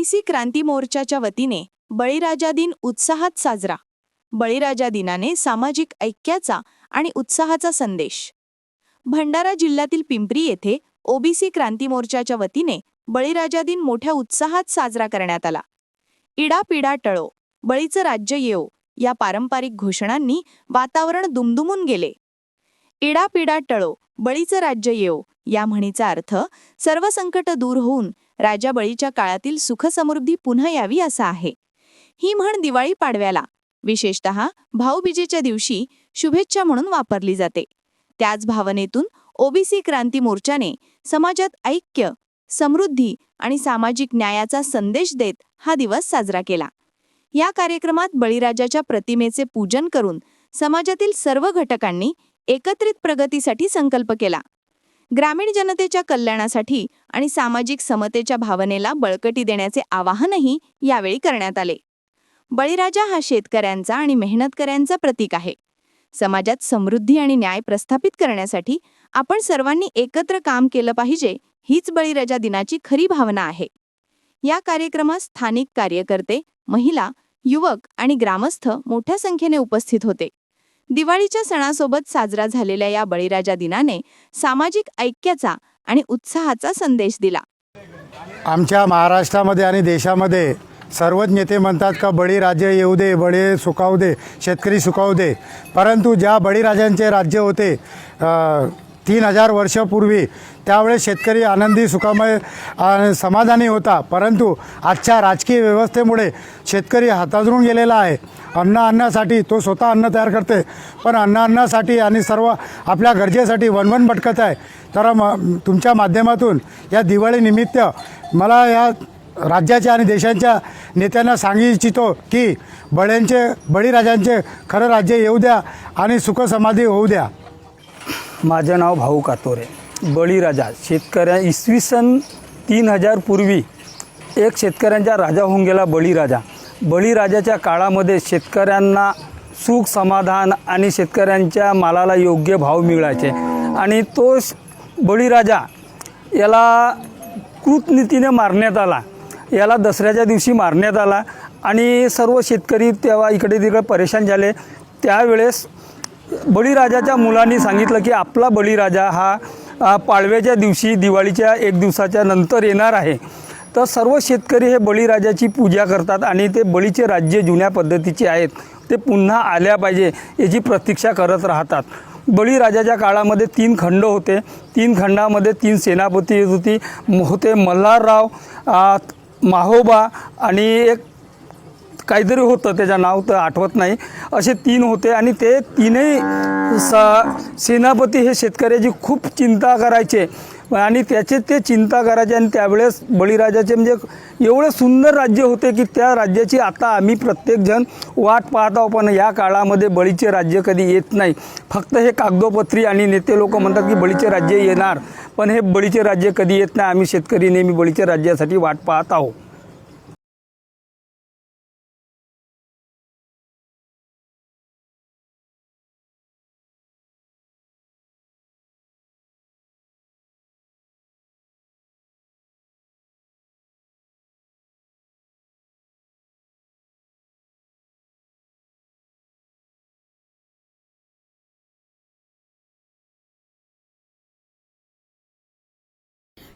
OBC क्रांती मोर्चाच्या वतीने बळीराजा दिन उत्साहात साजरा. बळीराजा दिनाने सामाजिक ऐक्याचा आणि उत्साहाचा संदेश. भंडारा जिल्ह्यातील पिंपरी येथे ओबीसी क्रांती मोर्चाच्या वतीने बळीराजा दिन मोठ्या उत्साहात साजरा करण्यात आला. इडापिडा टळो बळीचं राज्य येओ या पारंपरिक घोषणांनी वातावरण दुमदुमून गेले. इडापिडा टळो बळीचं राज्य येओ या म्हणीचा अर्थ सर्व संकट दूर होऊन राजा बळीच्या काळातील सुखसमृद्धी पुन्हा यावी असा आहे. ही म्हण दिवाळी पाडव्याला विशेषत भाऊबीजेच्या दिवशी शुभेच्छा म्हणून वापरली जाते. त्याच भावनेतून ओबीसी क्रांती मोर्चाने समाजात ऐक्य समृद्धी आणि सामाजिक न्यायाचा संदेश देत हा दिवस साजरा केला. या कार्यक्रमात बळीराजाच्या प्रतिमेचे पूजन करून समाजातील सर्व घटकांनी एकत्रित प्रगतीसाठी संकल्प केला. ग्रामीण जनतेच्या कल्याणासाठी आणि सामाजिक समतेच्या भावनेला बळकटी देण्याचे आवाहनही यावेळी करण्यात आले. बळीराजा हा शेतकऱ्यांचा आणि मेहनतकऱ्यांचा प्रतीक आहे. समाजात समृद्धी आणि न्याय प्रस्थापित करण्यासाठी आपण सर्वांनी एकत्र काम केलं पाहिजे हीच बळीराजा दिनाची खरी भावना आहे. या कार्यक्रमात स्थानिक कार्यकर्ते महिला युवक आणि ग्रामस्थ मोठ्या संख्येने उपस्थित होते. दिवाळीच्या सणासोबत साजरा झालेल्या या बळीराजा दिनाने सामाजिक ऐक्याचा आणि उत्साहाचा संदेश दिला. आमच्या महाराष्ट्रामध्ये आणि देशामध्ये सर्वच नेते म्हणतात का बळीराजे येऊ दे बळी सुखावू दे शेतकरी सुखावू दे. परंतु ज्या बळीराजांचे राज्य होते तीन हजार वर्षापूर्वी. त्यावेळेस शेतकरी आनंदी सुखामय समाधानी होता. परंतु आजच्या राजकीय व्यवस्थेमुळे शेतकरी हाताजरून गेलेला आहे. अन्न आणण्यासाठी तो स्वतः अन्न तयार करते. पण अन्न आणण्यासाठी आणि सर्व आपल्या गरजेसाठी वनवन भटकत आहे. तर म तुमच्या माध्यमातून या दिवाळीनिमित्त मला या राज्याच्या आणि देशांच्या नेत्यांना सांगू इच्छितो की बळ्यांचे बळीराजांचे खरं राज्य येऊ द्या आणि सुखसमाधी होऊ द्या. माझं नाव भाऊ कातोरे. बळीराजा. शेतकऱ्या इसवी सन तीन हजार पूर्वी एक शेतकऱ्यांचा राजा होऊन गेला बळीराजा. बळीराजाच्या काळामध्ये शेतकऱ्यांना सुख समाधान आणि शेतकऱ्यांच्या मालाला योग्य भाव मिळायचे. आणि तो बळीराजा याला कृतनीतीने मारण्यात आला. याला दसऱ्याच्या दिवशी मारण्यात आला. आणि सर्व शेतकरी तेव्हा इकडे तिकडे परेशान झाले. त्यावेळेस बळीराजाच्या मुलांनी सांगितलं की आपला बळीराजा हा पाळव्याच्या पाडव्याच्या दिवशी दिवाळीच्या एक दिवसाच्या नंतर येणार आहे. तर सर्व शेतकरी हे बळीराजाची पूजा करतात आणि ते बळीचे राज्य जुन्या पद्धतीचे आहेत. ते पुन्हा आल्या पाहिजे याची प्रतीक्षा करत राहतात. बळीराजाच्या काळामध्ये तीन खंड होते. तीन खंडामध्ये तीन सेनापती होती. होते मल्हारराव माहोबा आणि एक काहीतरी होतं त्याचं नाव तर आठवत नाही. असे तीन होते आणि ते तीनही स सेनापती हे शेतकऱ्याची खूप चिंता करायचे. आणि त्याचे ते चिंता करायचे आणि त्यावेळेस बळीराजाचे म्हणजे एवढे सुंदर राज्य होते की त्या राज्याची आता आम्ही प्रत्येकजण वाट पाहत आहोत पण या काळामध्ये बळीचे राज्य कधी येत नाही. फक्त हे कागदोपत्री आणि नेते लोक म्हणतात की बळीचे राज्य येणार पण हे बळीचे राज्य कधी येत नाही. आम्ही शेतकरी नेहमी बळीच्या राज्यासाठी वाट पाहत आहोत.